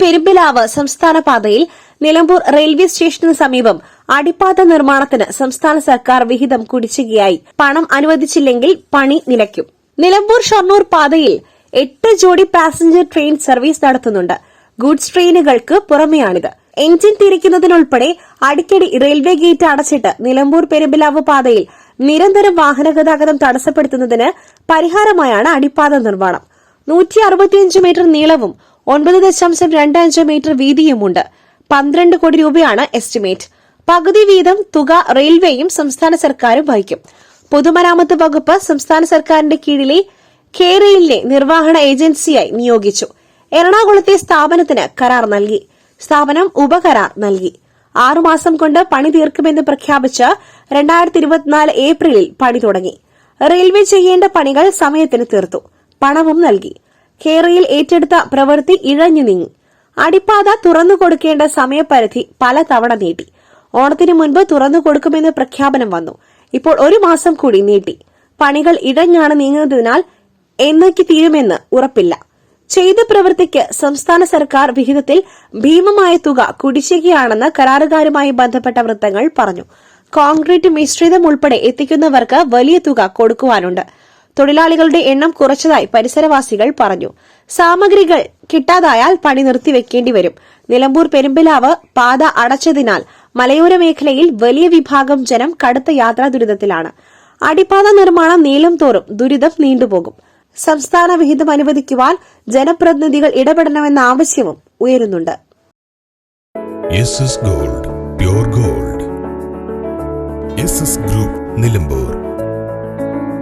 പെരുമ്പിലാവ് സംസ്ഥാന പാതയിൽ നിലമ്പൂർ റെയിൽവേ സ്റ്റേഷന് സമീപം അടിപ്പാത നിർമ്മാണത്തിന് സംസ്ഥാന സർക്കാർ വിഹിതം കുടിശ്ശികയായി. പണം അനുവദിച്ചില്ലെങ്കിൽ പണി നിലയ്ക്കും. നിലമ്പൂർ ഷൊർണൂർ പാതയിൽ എട്ട് ജോഡി പാസഞ്ചർ ട്രെയിൻ സർവീസ് നടത്തുന്നുണ്ട്. ഗുഡ്സ് ട്രെയിനുകൾക്ക് പുറമെയാണിത്. എഞ്ചിൻ തിരിക്കുന്നതിനുൾപ്പെടെ അടിക്കടി റെയിൽവേ ഗേറ്റ് അടച്ചിട്ട് നിലമ്പൂർ പെരുമ്പിലാവ് പാതയിൽ നിരന്തരം വാഹന ഗതാഗതം തടസ്സപ്പെടുത്തുന്നതിന് പരിഹാരമായാണ് അടിപ്പാത നിർമ്മാണം. നൂറ്റി അറുപത്തിയഞ്ച് മീറ്റർ നീളവും ഒൻപത് ദശാംശം രണ്ട് അഞ്ച് മീറ്റർ വീതിയുമുണ്ട്. പന്ത്രണ്ട് കോടി രൂപയാണ് എസ്റ്റിമേറ്റ്. പകുതി വീതം തുക റെയിൽവേയും സംസ്ഥാന സർക്കാരും വഹിക്കും. പൊതുമരാമത്ത് വകുപ്പ് സംസ്ഥാന സർക്കാരിന്റെ കീഴിലെ കെ റെയിലിനെ നിർവഹണ ഏജൻസിയായി നിയോഗിച്ചു. എറണാകുളത്തെ സ്ഥാപനത്തിന് കരാർ നൽകി. സ്ഥാപനം ഉപകരാർ നൽകി. ആറുമാസം കൊണ്ട് പണി തീർക്കുമെന്ന് പ്രഖ്യാപിച്ച് രണ്ടായിരത്തി ഇരുപത്തിനാല് ഏപ്രിലിൽ പണി തുടങ്ങി. റെയിൽവേ ചെയ്യേണ്ട പണികൾ സമയത്തിന് തീർത്തു. പണവും നൽകി. കേരയിൽ ഏറ്റെടുത്ത പ്രവൃത്തി ഇഴഞ്ഞു നീങ്ങി. അടിപ്പാത തുറന്നു കൊടുക്കേണ്ട സമയപരിധി പല തവണ നീട്ടി. ഓണത്തിന് മുൻപ് തുറന്നു കൊടുക്കുമെന്ന് പ്രഖ്യാപനം വന്നു. ഇപ്പോൾ ഒരു മാസം കൂടി നീട്ടി. പണികൾ ഇഴഞ്ഞാണ് നീങ്ങുന്നതിനാൽ എന്നേക്ക് തീരുമെന്ന് ഉറപ്പില്ല. ചെയ്ത പ്രവൃത്തിക്ക് സംസ്ഥാന സർക്കാർ വിഹിതത്തിൽ ഭീമമായ തുക കുടിശ്ശികയാണെന്ന് കരാറുകാരുമായി ബന്ധപ്പെട്ട വൃത്തങ്ങൾ പറഞ്ഞു. കോൺക്രീറ്റ് മിശ്രിതം ഉൾപ്പെടെ എത്തിക്കുന്നവർക്ക് വലിയ തുക കൊടുക്കുവാനുണ്ട്. തൊഴിലാളികളുടെ എണ്ണം കുറച്ചതായി പരിസരവാസികൾ പറഞ്ഞു. സാമഗ്രികൾ കിട്ടാതായാൽ പണി നിർത്തിവെക്കേണ്ടി വരും. നിലമ്പൂർ പെരുമ്പിലാവ് പാത അടച്ചതിനാൽ മലയോര മേഖലയിൽ വലിയ വിഭാഗം ജനം കടുത്ത യാത്രാ ദുരിതത്തിലാണ്. അടിപ്പാത നിർമ്മാണം നീളം തോറും ദുരിതം നീണ്ടുപോകും. സംസ്ഥാന വിഹിതം അനുവദിക്കുവാൻ ജനപ്രതിനിധികൾ ഇടപെടണമെന്ന ആവശ്യവും ഉയരുന്നുണ്ട്. Gold gold. ഗ്രൂപ്പ് നിലമ്പൂർ.